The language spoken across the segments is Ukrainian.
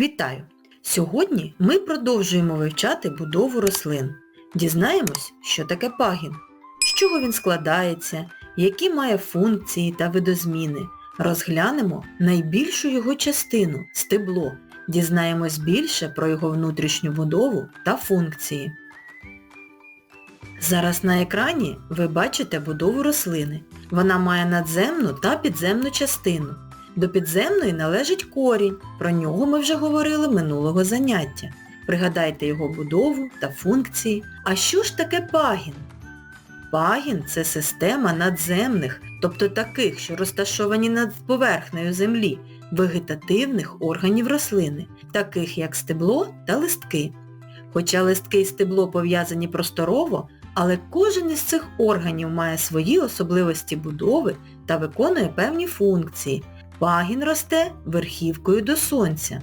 Вітаю! Сьогодні ми продовжуємо вивчати будову рослин. Дізнаємось, що таке пагін, з чого він складається, які має функції та видозміни. Розглянемо найбільшу його частину – стебло. Дізнаємось більше про його внутрішню будову та функції. Зараз на екрані ви бачите будову рослини. Вона має надземну та підземну частину. До підземної належить корінь, про нього ми вже говорили минулого заняття. Пригадайте його будову та функції. А що ж таке пагін? Пагін – це система надземних, тобто таких, що розташовані над поверхнею землі, вегетативних органів рослини, таких як стебло та листки. Хоча листки і стебло пов'язані просторово, але кожен із цих органів має свої особливості будови та виконує певні функції. Пагін росте верхівкою до сонця.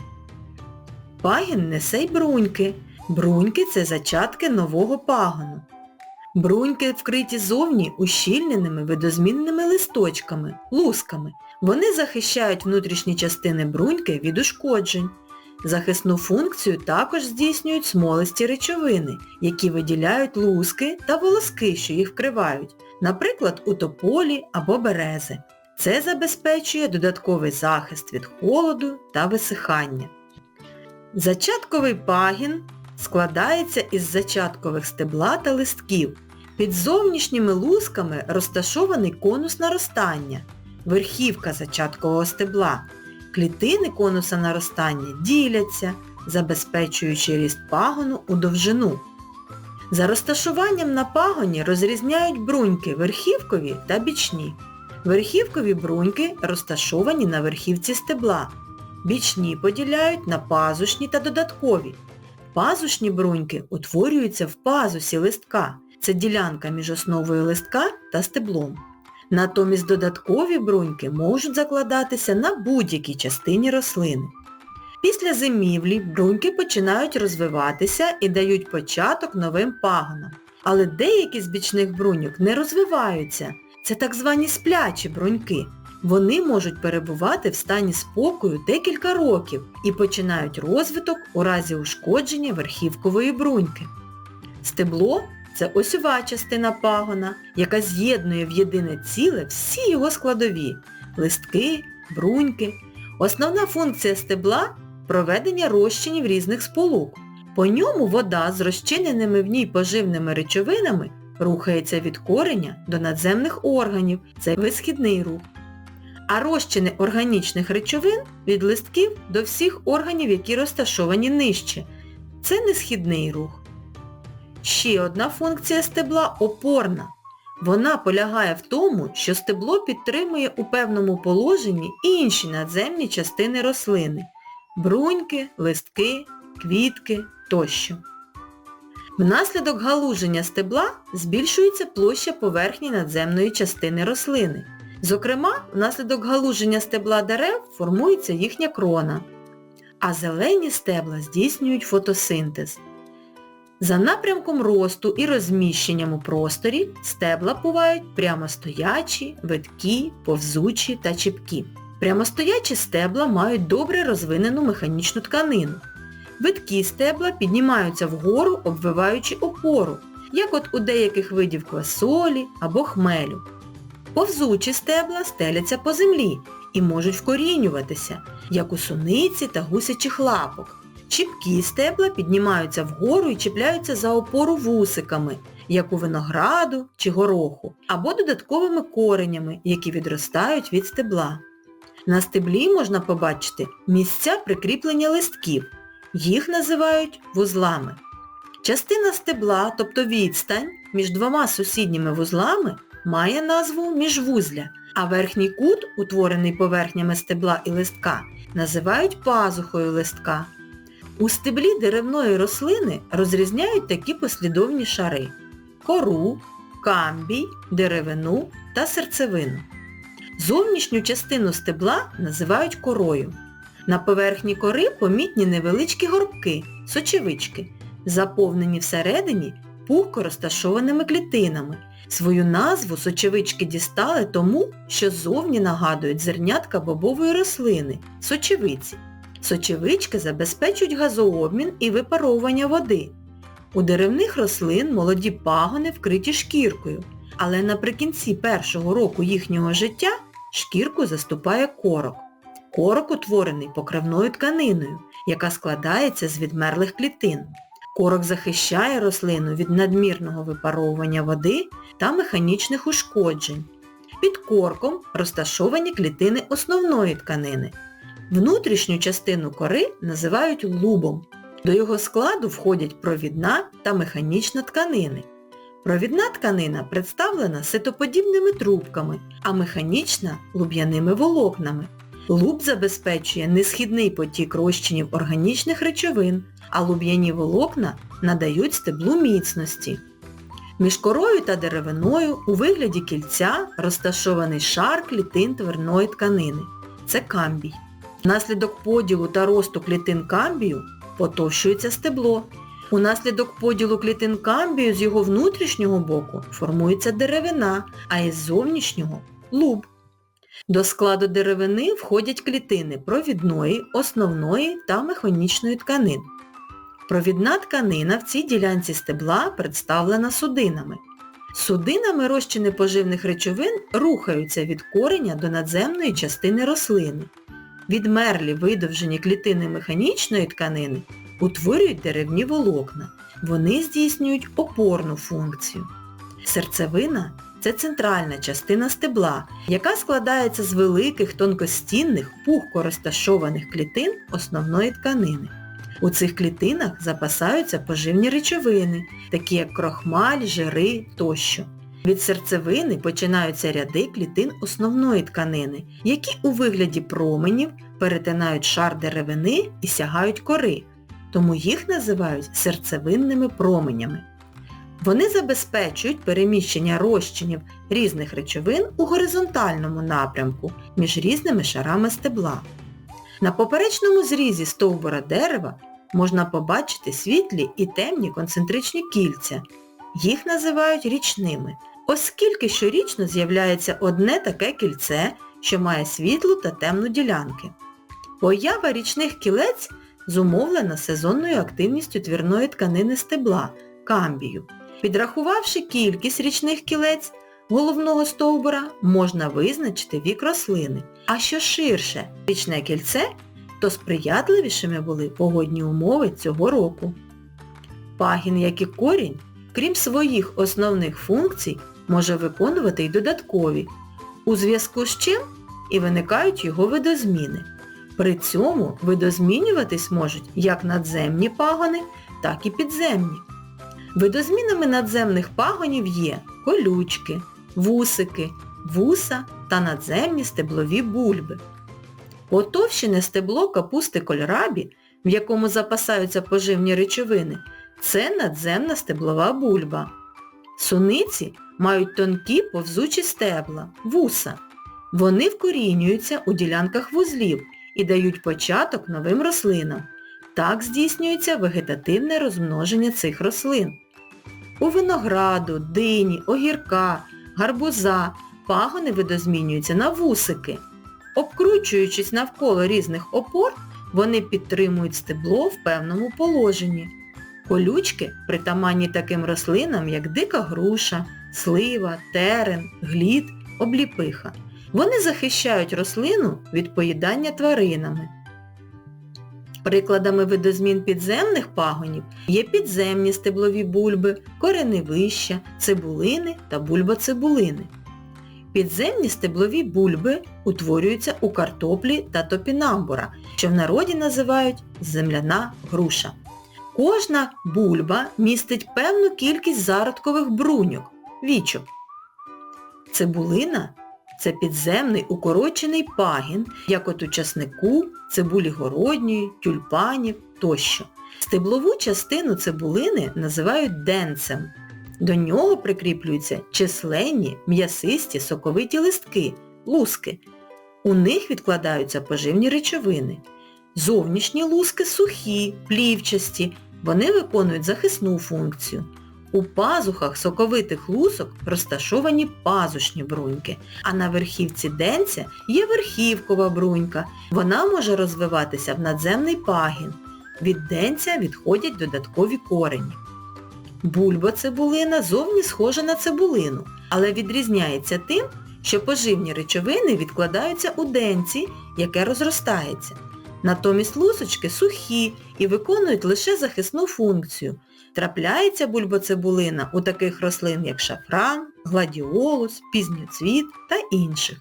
Пагін несе й бруньки. Бруньки – це зачатки нового пагону. Бруньки вкриті зовні ущільненими видозмінними листочками, лусками. Вони захищають внутрішні частини бруньки від ушкоджень. Захисну функцію також здійснюють смолисті речовини, які виділяють луски та волоски, що їх вкривають, наприклад, у тополі або берези. Це забезпечує додатковий захист від холоду та висихання. Зачатковий пагін складається із зачаткових стебла та листків. Під зовнішніми лусками розташований конус наростання, верхівка зачаткового стебла. Клітини конуса наростання діляться, забезпечуючи ріст пагону у довжину. За розташуванням на пагоні розрізняють бруньки верхівкові та бічні. Верхівкові бруньки розташовані на верхівці стебла. Бічні поділяють на пазушні та додаткові. Пазушні бруньки утворюються в пазусі листка. Це ділянка між основою листка та стеблом. Натомість додаткові бруньки можуть закладатися на будь-якій частині рослини. Після зимівлі бруньки починають розвиватися і дають початок новим пагонам. Але деякі з бічних бруньок не розвиваються. Це так звані сплячі бруньки. Вони можуть перебувати в стані спокою декілька років і починають розвиток у разі ушкодження верхівкової бруньки. Стебло це осьова частина пагона, яка з'єднує в єдине ціле всі його складові – листки, бруньки. Основна функція стебла – проведення розчинів різних сполук. По ньому вода з розчиненими в ній поживними речовинами рухається від кореня до надземних органів, це висхідний рух. А розчини органічних речовин від листків до всіх органів, які розташовані нижче. Це несхідний рух. Ще одна функція стебла опорна. Вона полягає в тому, що стебло підтримує у певному положенні інші надземні частини рослини бруньки, листки, квітки тощо. Внаслідок галуження стебла збільшується площа поверхні надземної частини рослини. Зокрема, внаслідок галуження стебла дерев формується їхня крона, а зелені стебла здійснюють фотосинтез. За напрямком росту і розміщенням у просторі стебла бувають прямостоячі, видкі, повзучі та чіпкі. Прямостоячі стебла мають добре розвинену механічну тканину. Видкі стебла піднімаються вгору, обвиваючи опору, як от у деяких видів квасолі або хмелю. Повзучі стебла стеляться по землі і можуть вкорінюватися, як у суниці та гусячих лапок. Чіпкі стебла піднімаються вгору і чіпляються за опору вусиками, як у винограду чи гороху, або додатковими коренями, які відростають від стебла. На стеблі можна побачити місця прикріплення листків. Їх називають вузлами. Частина стебла, тобто відстань, між двома сусідніми вузлами має назву міжвузля, а верхній кут, утворений поверхнями стебла і листка, називають пазухою листка. У стеблі деревної рослини розрізняють такі послідовні шари кору, камбій, деревину та серцевину. Зовнішню частину стебла називають корою. На поверхні кори помітні невеличкі горбки, сочевички, заповнені всередині пухко розташованими клітинами. Свою назву сочевички дістали тому, що зовні нагадують зернятка бобової рослини – сочевиці. Сочевички забезпечують газообмін і випаровування води. У деревних рослин молоді пагони вкриті шкіркою, але наприкінці першого року їхнього життя шкірку заступає корок. Корок утворений покривною тканиною, яка складається з відмерлих клітин. Корок захищає рослину від надмірного випаровування води та механічних ушкоджень. Під корком розташовані клітини основної тканини. Внутрішню частину кори називають лубом. До його складу входять провідна та механічна тканини. Провідна тканина представлена ситоподібними трубками, а механічна – луб'яними волокнами. Луб забезпечує несхідний потік розчинів органічних речовин, а луб'яні волокна надають стеблу міцності. Між корою та деревиною у вигляді кільця розташований шар клітин тверної тканини. Це камбій. Внаслідок поділу та росту клітин камбію потовщується стебло. Унаслідок поділу клітин камбію з його внутрішнього боку формується деревина, а із зовнішнього – луб. До складу деревини входять клітини провідної, основної та механічної тканин. Провідна тканина в цій ділянці стебла представлена судинами. Судинами розчини поживних речовин рухаються від кореня до надземної частини рослини. Відмерлі видовжені клітини механічної тканини утворюють деревні волокна. Вони здійснюють опорну функцію. Серцевина це центральна частина стебла, яка складається з великих тонкостінних, пухко розташованих клітин основної тканини. У цих клітинах запасаються поживні речовини, такі як крохмаль, жири тощо. Від серцевини починаються ряди клітин основної тканини, які у вигляді променів перетинають шар деревини і сягають кори, тому їх називають серцевинними променями. Вони забезпечують переміщення розчинів різних речовин у горизонтальному напрямку між різними шарами стебла. На поперечному зрізі стовбура дерева можна побачити світлі і темні концентричні кільця. Їх називають річними, оскільки щорічно з'являється одне таке кільце, що має світлу та темну ділянки. Поява річних кілець зумовлена сезонною активністю твірної тканини стебла – камбію. Підрахувавши кількість річних кілець головного стовбура, можна визначити вік рослини. А що ширше річне кільце, то сприятливішими були погодні умови цього року. Пагін, як і корінь, крім своїх основних функцій, може виконувати й додаткові, у зв'язку з чим і виникають його видозміни. При цьому видозмінюватись можуть як надземні пагони, так і підземні. Видозмінами надземних пагонів є колючки, вусики, вуса та надземні стеблові бульби. Потовщене стебло капусти кольрабі, в якому запасаються поживні речовини, це надземна стеблова бульба. Суниці мають тонкі повзучі стебла, вуса. Вони вкорінюються у ділянках вузлів і дають початок новим рослинам. Так здійснюється вегетативне розмноження цих рослин. У винограду, дині, огірка, гарбуза пагони видозмінюються на вусики. Обкручуючись навколо різних опор, вони підтримують стебло в певному положенні. Колючки притаманні таким рослинам, як дика груша, слива, терен, глід, обліпиха. Вони захищають рослину від поїдання тваринами. Прикладами видозмін підземних пагонів є підземні стеблові бульби, кореневища, цибулини та бульбоцибулини. Підземні стеблові бульби утворюються у картоплі та топінамбура, що в народі називають земляна груша. Кожна бульба містить певну кількість зародкових бруньок, вічок. Цибулина це підземний укорочений пагін, як от у часнику, цибулі городньої, тюльпанів тощо. Стеблову частину цибулини називають денцем. До нього прикріплюються численні, м'ясисті, соковиті листки, луски. У них відкладаються поживні речовини. Зовнішні луски сухі, плівчасті, вони виконують захисну функцію. У пазухах соковитих лусок розташовані пазушні бруньки, а на верхівці денця є верхівкова брунька. Вона може розвиватися в надземний пагін. Від денця відходять додаткові корені. Бульбоцибулина зовні схожа на цибулину, але відрізняється тим, що поживні речовини відкладаються у денці, яке розростається. Натомість лусочки сухі і виконують лише захисну функцію. Трапляється бульбоцибулина у таких рослин, як шафран, гладіолус, пізньоцвіт та інших.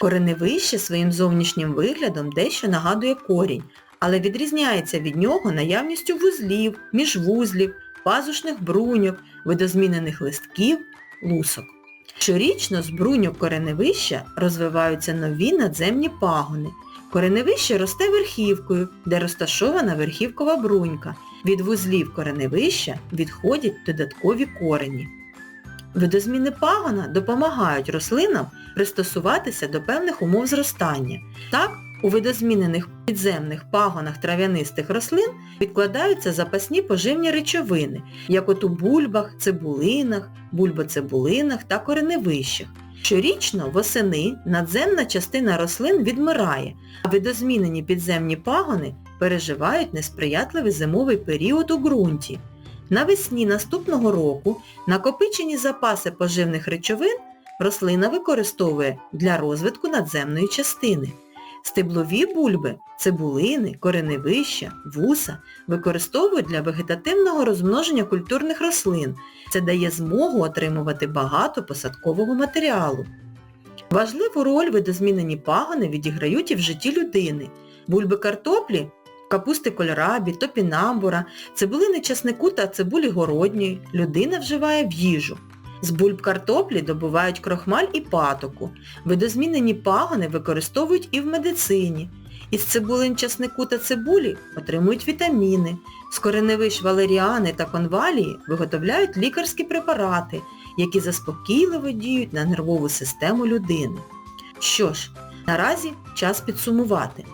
Кореневище своїм зовнішнім виглядом дещо нагадує корінь, але відрізняється від нього наявністю вузлів, міжвузлів, пазушних бруньок, видозмінених листків, лусок. Щорічно з бруньок кореневища розвиваються нові надземні пагони. Кореневище росте верхівкою, де розташована верхівкова брунька. Від вузлів кореневища відходять додаткові корені. Видозміни пагона допомагають рослинам пристосуватися до певних умов зростання. Так, у видозмінених підземних пагонах трав'янистих рослин відкладаються запасні поживні речовини, як от у бульбах, цибулинах, бульбоцибулинах та кореневищах. Щорічно восени надземна частина рослин відмирає, а видозмінені підземні пагони переживають несприятливий зимовий період у ґрунті. Навесні наступного року накопичені запаси поживних речовин рослина використовує для розвитку надземної частини. Стеблові бульби, цибулини, кореневища, вуса використовують для вегетативного розмноження культурних рослин. Це дає змогу отримувати багато посадкового матеріалу. Важливу роль видозмінені пагони відіграють і в житті людини. Бульби картоплі, капусти кольорабі, топінамбура, цибулини часнику та цибулі городньої людина вживає в їжу. З бульб картоплі добувають крохмаль і патоку. Видозмінені пагони використовують і в медицині. Із цибулин часнику та цибулі отримують вітаміни. З кореневищ валеріани та конвалії виготовляють лікарські препарати, які заспокійливо діють на нервову систему людини. Що ж, наразі час підсумувати.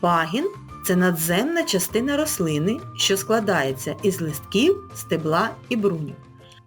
Пагін – це надземна частина рослини, що складається із листків, стебла і бруньок.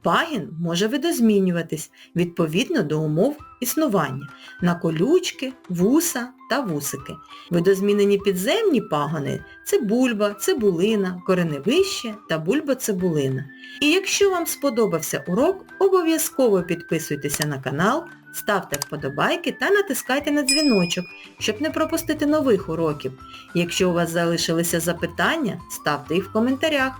Пагін може видозмінюватись відповідно до умов існування на колючки, вуса та вусики. Видозмінені підземні пагони – це бульба, цибулина, кореневище та бульба-цибулина. І якщо вам сподобався урок, обов'язково підписуйтеся на канал, ставте вподобайки та натискайте на дзвіночок, щоб не пропустити нових уроків. Якщо у вас залишилися запитання, ставте їх в коментарях.